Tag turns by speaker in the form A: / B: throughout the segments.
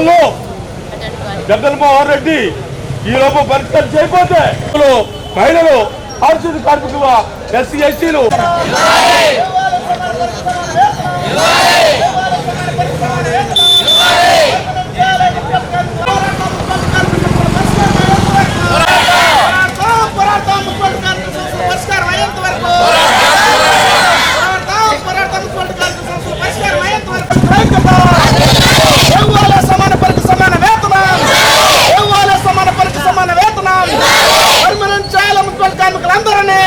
A: ఎన్నికల్లో జగన్మోహన్ రెడ్డి ఈ లోపు పరిష్కారం చేయకపోతే మహిళలు పారిశుద్ధ కార్మికులు ఎస్సీ ఎస్టీలు
B: పోరాడతాం మున్సిపల్ కార్మిక సమస్యల పరిష్కారం అయ్యేంత వరకు పోరాడతాం పోరాడతాం మున్సిపల్ కార్మిక సమస్యల పరిష్కారం అయ్యేంత వరకు ఐక్యత! ఇవ్వాలి సమాన పనికి సమాన వేతనం ఇవ్వాలి సమాన పనికి సమాన వేతనం పర్మనెంట్ చేయాలి మున్సిపల్ కార్మికులందరినీ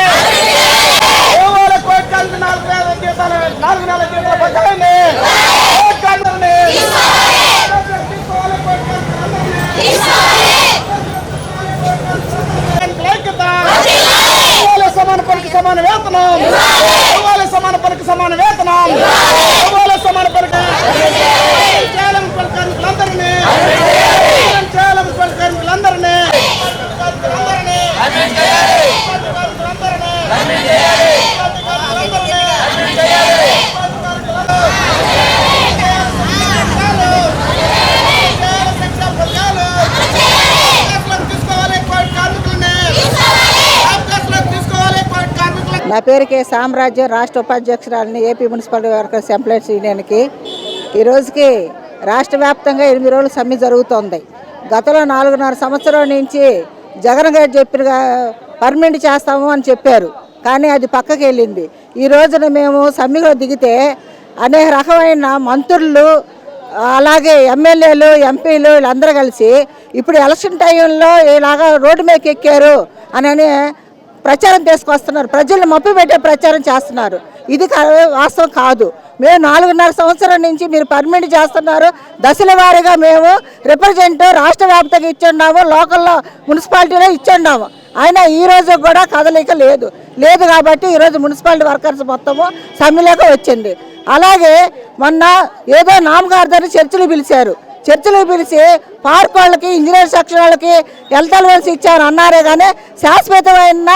B: ఇవ్వాలి కోటి కార్మిక నాలుగు వేల జీతాలు నాలుగు నెలల జీతాలు బకాయిని కోటి కార్మికులని తీసుకోవాలి కోటి కార్మికులందరినీ ఐక్యత! ఇవ్వాలి సమాన పనికి సమాన వేతనం ఇవ్వాలి సమాన పనికి సమాన వేతనం ఇవ్వాలి సమాన పనికి చేయాలని కార్మికులందరినీ చేయాలని కార్మికులందరినీ కార్మికులందరినీ తీసుకోవాలి కోటి కార్మికులని అవకాశంలోకి తీసుకోవాలి కోటి కార్మికులని
C: నా పేరు కే సామ్రాజ్యం రాష్ట్ర ఉపాధ్యక్షురాలని ఏపీ మున్సిపల్ వర్కర్స్ ఎంప్లాయీస్ యూనియన్కి. ఈ రోజుకి రాష్ట్ర వ్యాప్తంగా ఎనిమిది రోజులు సమ్మె జరుగుతోంది. గతంలో నాలుగున్నర సంవత్సరం నుంచి జగన్ గారు చెప్పిన పర్మనెంట్ చేస్తాము అని చెప్పారు. కానీ అది పక్కకి వెళ్ళింది. ఈ రోజున మేము సమ్మెలో దిగితే అనేక రకమైన మంత్రులు అలాగే ఎమ్మెల్యేలు ఎంపీలు వీళ్ళందరూ కలిసి ఇప్పుడు ఎలక్షన్ టైంలో ఇలాగా రోడ్డు మీదకి ఎక్కారు అని ప్రచారం తీసుకొస్తున్నారు. ప్రజల్ని మప్పు పెట్టే ప్రచారం చేస్తున్నారు. ఇది వాస్తవం కాదు. మేము నాలుగున్నర సంవత్సరం నుంచి మీరు పర్మిట్ చేస్తున్నారు. దశల వారీగా మేము రిప్రజెంట్ రాష్ట్ర వ్యాప్తంగా ఇచ్చున్నాము లోకల్లో మున్సిపాలిటీలో ఇచ్చున్నాము అయినా ఈ రోజు కూడా కదలిక లేదు. లేదు కాబట్టి ఈరోజు మున్సిపాలిటీ వర్కర్స్ మొత్తము సమ్మెలోకి వచ్చింది. అలాగే మొన్న ఏదో నామగారిదని చర్చలు పిలిచారు. చర్చలు పిలిచి పార్క్ వాళ్ళకి ఇంజనీర్ సెక్షన్ వాళ్ళకి హెల్త్ అలవెన్స్ ఇచ్చారు అన్నారే కానీ శాశ్వతమైన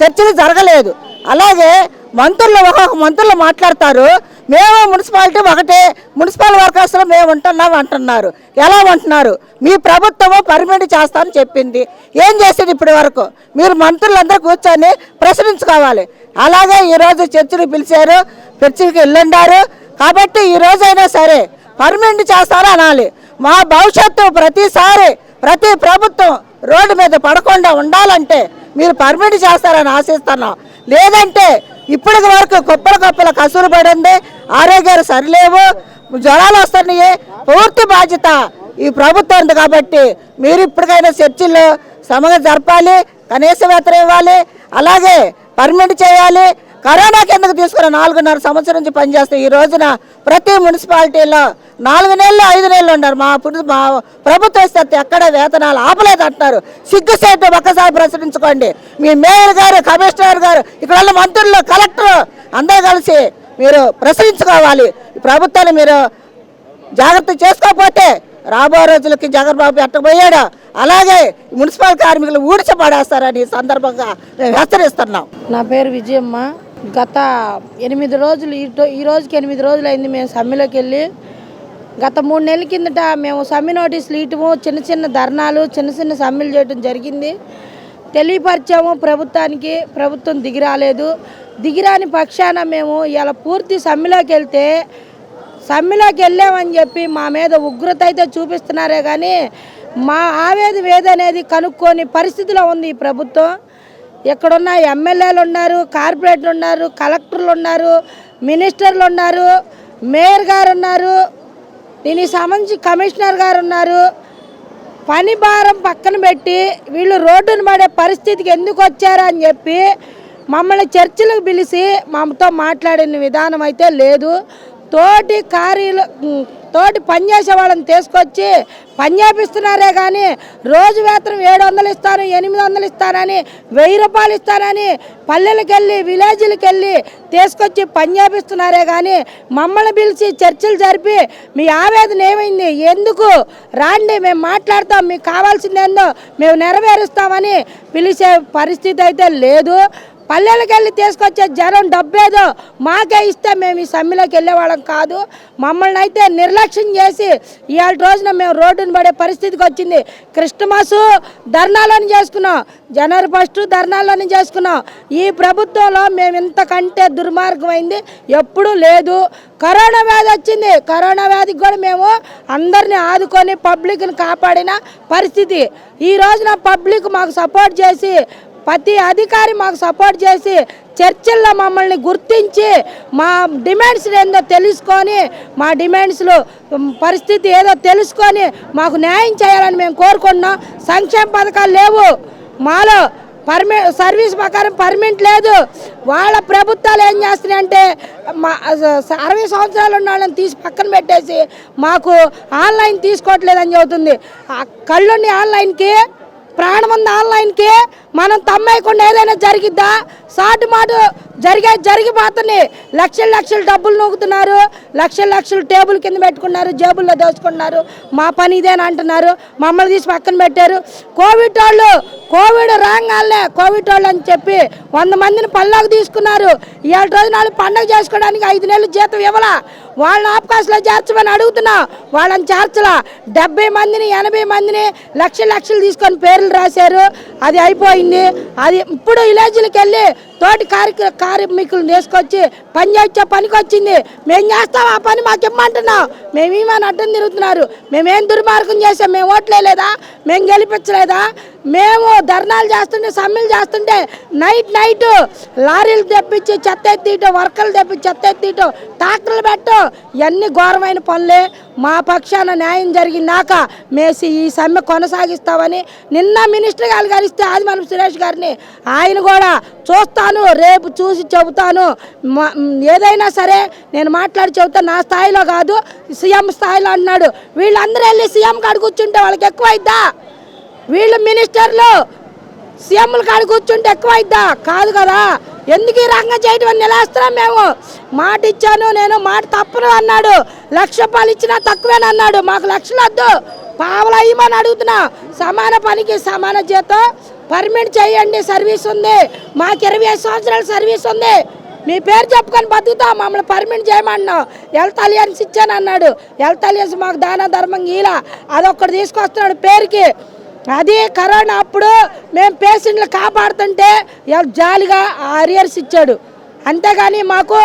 C: చర్చలు జరగలేదు. అలాగే మంత్రులు ఒక్కొక్క మంత్రులు మాట్లాడతారు. మేము మున్సిపాలిటీ ఒకటే మున్సిపల్ వర్కర్స్లో మేము ఉంటున్నాం అంటున్నారు. ఎలా ఉంటున్నారు? మీ ప్రభుత్వము పర్మిట్ చేస్తామని చెప్పింది. ఏం చేసింది ఇప్పటి వరకు మీరు మంత్రులందరూ కూర్చొని ప్రశ్నించుకోవాలి. అలాగే ఈరోజు చర్చలు పిలిచారు చర్చలకు వెళ్ళుండారు. కాబట్టి ఈ రోజైనా సరే పర్మనెంట్ చేస్తారని అనాలి. మా భవిష్యత్తు ప్రతిసారి ప్రతి ప్రభుత్వం రోడ్డు మీద పడకుండా ఉండాలంటే మీరు పర్మిట్ చేస్తారని ఆశిస్తున్నాం. లేదంటే ఇప్పటి వరకు కుప్పల కుప్పల కసురు పడింది ఆరోగ్యాలు సరిలేవు జ్వరాలు వస్తున్నాయి. పూర్తి బాధ్యత ఈ ప్రభుత్వం ఉంది కాబట్టి మీరు ఇప్పటికైనా చర్చిల్లో సమగా జరపాలి కనీస వేతనం ఇవ్వాలి అలాగే పర్మిట్ చేయాలి కరోనా కిందకు తీసుకున్న నాలుగున్నర సంవత్సరం నుంచి పనిచేస్తే ఈ రోజున ప్రతి మున్సిపాలిటీలో నాలుగు నెలలు ఐదు నెలలు ఉన్నారు మా మా ప్రభుత్వ ఇస్తే ఎక్కడ వేతనాలు ఆపలేదు అంటున్నారు సిగ్గుసేటు ఒక్కసారి ప్రశ్నించుకోండి. మీ మేయర్ గారు కమిషనర్ గారు ఇక్కడ ఉన్న మంత్రులు కలెక్టర్ అందరూ కలిసి మీరు ప్రశ్నించుకోవాలి. ప్రభుత్వాన్ని మీరు జాగ్రత్త చేసుకోకపోతే రాబో రోజులకి జగన్ బాబు ఎట్టబోయాడు అలాగే మున్సిపల్ కార్మికులు ఊడ్చబడేస్తారని సందర్భంగా మేము హెచ్చరిస్తున్నాం.
D: నా పేరు విజయమ్మ. గత ఎనిమిది రోజులు ఈ ఈ రోజుకి ఎనిమిది రోజులు అయింది మేము సమ్మెలోకి వెళ్ళి. గత మూడు నెలల కిందట మేము సమ్మె నోటీసులు ఇయటము చిన్న చిన్న ధర్నాలు చిన్న చిన్న సమ్మెలు చేయటం జరిగింది. తెలియపరిచాము ప్రభుత్వానికి ప్రభుత్వం దిగిరాలేదు దిగిరాని పక్షాన మేము ఇలా పూర్తి సమ్మెలోకి వెళ్తే సమ్మెలోకి వెళ్ళామని చెప్పి మా మీద ఉగ్రత అయితే చూపిస్తున్నారే కానీ మా ఆవేదం ఏదనేది కనుక్కొని పరిస్థితిలో ఉంది ఈ ప్రభుత్వం. ఇక్కడున్న ఎమ్మెల్యేలు ఉన్నారు కార్పొరేటర్లు ఉన్నారు కలెక్టర్లు ఉన్నారు మినిస్టర్లు ఉన్నారు మేయర్ గారు ఉన్నారు దీనికి సంబంధించి కమిషనర్ గారు ఉన్నారు. పని భారం పక్కన పెట్టి వీళ్ళు రోడ్డును పడే పరిస్థితికి ఎందుకు వచ్చారు అని చెప్పి మమ్మల్ని చర్చలకు పిలిచి మాతో మాట్లాడిన విధానం అయితే లేదు. తోటి కార్యలు తోటి పనిచేసే వాళ్ళని తీసుకొచ్చి పని చేపిస్తున్నారే కానీ రోజు వేతనం ఏడు వందలు ఇస్తాను ఎనిమిది వందలు ఇస్తానని వెయ్యి రూపాయలు ఇస్తానని పల్లెలకు వెళ్ళి విలేజ్లకు వెళ్ళి తీసుకొచ్చి పని చేపిస్తున్నారే కానీ మమ్మల్ని పిలిచి చర్చలు జరిపి మీ ఆవేదన ఏమైంది? ఎందుకు? రాండి మేము మాట్లాడతాం మీకు కావాల్సిందేందో మేము నెరవేరుస్తామని పిలిచే పరిస్థితి అయితే లేదు. పల్లెలకు వెళ్ళి తీసుకొచ్చే జనం డబ్బేదో మాకే ఇస్తే మేము ఈ సమ్మెలోకి వెళ్ళేవాళ్ళం కాదు. మమ్మల్ని అయితే నిర్లక్ష్యం చేసి ఇవాళ రోజున మేము రోడ్డును పడే పరిస్థితికి వచ్చింది. క్రిస్టమస్ ధర్నాలను చేసుకున్నాం. జనవరి ఫస్ట్ ధర్నాలను చేసుకున్నాం. ఈ ప్రభుత్వంలో మేము ఇంతకంటే దుర్మార్గమైంది ఎప్పుడూ లేదు. కరోనా వ్యాధి వచ్చింది. కరోనా వ్యాధికి కూడా మేము అందరిని ఆదుకొని పబ్లిక్ని కాపాడిన పరిస్థితి. ఈ రోజున పబ్లిక్ మాకు సపోర్ట్ చేసి ప్రతి అధికారి మాకు సపోర్ట్ చేసి చర్చల్లో మమ్మల్ని గుర్తించి మా డిమాండ్స్ ఏందో తెలుసుకొని మా డిమాండ్స్లో పరిస్థితి ఏదో తెలుసుకొని మాకు న్యాయం చేయాలని మేము కోరుకుంటున్నాం. సంక్షేమ పథకాలు లేవు. మాలో పర్మి సర్వీస్ ప్రకారం పర్మిట్ లేదు. వాళ్ళ ప్రభుత్వాలు ఏం చేస్తున్నాయంటే మా అరవై సంవత్సరాలు ఉన్న వాళ్ళని తీసి పక్కన పెట్టేసి మాకు ఆన్లైన్ తీసుకోవట్లేదని చెబుతుంది. ఆ కళ్ళుని ఆన్లైన్కి ప్రాణం ఉంది ఆన్లైన్కి. మనం తమ్మేయకుండా ఏదైనా జరిగిద్దా? సాటి మాట జరిగే జరిగిపోతుంది. లక్షల లక్షల డబ్బులు నూకుతున్నారు. లక్షల లక్షలు టేబుల్ కింద పెట్టుకున్నారు. జేబుల్లో దోచుకున్నారు మా పని ఇదేనా అంటున్నారు. మమ్మల్ని తీసి పక్కన పెట్టారు. కోవిడ్ వాళ్ళు కోవిడ్ రాగానే కోవిడ్ వాళ్ళు అని చెప్పి వంద మందిని పల్లాకు తీసుకున్నారు. ఏడు రోజులు వాళ్ళు పండగ చేసుకోవడానికి ఐదు నెలలు జీతం ఇవ్వలా? వాళ్ళని ఆపకాశంలో చేర్చమని అడుగుతున్నా. వాళ్ళని చేర్చలా. డెబ్బై మందిని ఎనభై మందిని లక్షలు లక్షలు తీసుకొని పేర్లు రాశారు. అది అయిపోయింది. అది ఇప్పుడు విలేజ్లకు వెళ్ళి తోటి కార్య కార్మికులు తీసుకొచ్చి పని చేసే పనికి వచ్చింది. మేము చేస్తాం ఆ పని మాకు ఇమ్మంటున్నాం మేము అడ్డం తిరుగుతున్నారు? మేమేం దుర్మార్గం చేసాం? మేము ఓట్లేదా మేము గెలిపించలేదా? మేము ధర్నాలు చేస్తుంటే సమ్మెలు చేస్తుంటే నైట్ నైట్ లారీలు తెప్పించి చెత్త ఎత్తియటం వర్కర్లు తెప్పించి చెత్త ఎత్తియటం ట్రాక్టర్లు పెట్టడం ఇవన్నీ ఘోరమైన పనులే. మా పక్షాన న్యాయం జరిగినాక మేసి ఈ సమ్మె కొనసాగిస్తామని నిన్న మినిస్టర్ గారు కలిస్తే ఆదిమనం సురేష్ గారిని ఆయన కూడా చూస్తాను రేపు చూసి చెబుతాను. ఏదైనా సరే నేను మాట్లాడి చెబుతాను నా స్థాయిలో కాదు సీఎం స్థాయిలో అన్నాడు వీళ్ళందరూ వెళ్ళి సీఎం కాడ కూర్చుంటే వాళ్ళకి ఎక్కువ అయిద్దా వీళ్ళు మినిస్టర్లు సీఎంల కాడ కూర్చుంటే ఎక్కువ అయిద్దా కాదు కదా. ఎందుకు ఈ రంగం చేయడం అని నిలేస్తున్నాం మేము? మాట ఇచ్చాను నేను మాట తప్పను అన్నాడు. లక్ష రూపాయలు ఇచ్చినా తక్కువేనన్నాడు మాకు లక్షలు వద్దు. పావులు అయ్యమని అడుగుతున్నా. సమాన పనికి సమాన జీతం. పర్మిట్ చేయండి సర్వీస్ ఉంది. మాకు ఇరవై ఐదు సంవత్సరాల సర్వీస్ ఉంది. మీ పేరు చెప్పుకొని బతుకుతా. మమ్మల్ని పర్మిట్ చేయమన్నాం హెల్త్ అలియన్స్ ఇచ్చాను అన్నాడు. హెల్త్ అలియన్స్ మాకు దాన ధర్మం గీలా. అదొక్కటి తీసుకొస్తున్నాడు పేరుకి. అది కరోనా అప్పుడు మేము పేషెంట్లు కాపాడుతుంటే జాలిగా అరియర్స్ ఇచ్చాడు. అంతేగాని మాకు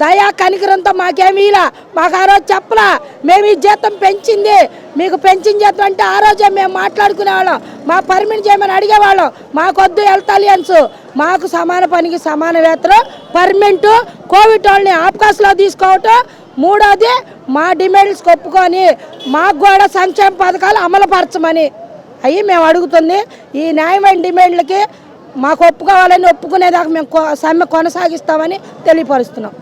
D: దయా కనికరంతో మాకేమీ ఇలా మాకు ఆ రోజు చెప్పలా మేము ఈ జీతం పెంచింది మీకు పెంచిన జీతం అంటే ఆ రోజే మేము మాట్లాడుకునేవాళ్ళం మా పర్మిట్ చేయమని అడిగేవాళ్ళం మాకొద్దు వెళ్తాలి అలియన్స్ మాకు సమాన పనికి సమాన వేతనం పర్మిట్ కోవిడ్ వాళ్ళని అవకాశంలో తీసుకోవటం మూడోది మా డిమాండ్స్ ఒప్పుకొని మాకు కూడా సంక్షేమ పథకాలు అమలుపరచమని. అవి మేము అడుగుతుంది ఈ న్యాయమైన డిమాండ్లకి మాకు ఒప్పుకోవాలని ఒప్పుకునేదాకా మేము కొ- సమ్మె కొనసాగిస్తామని తెలియపరుస్తున్నాం.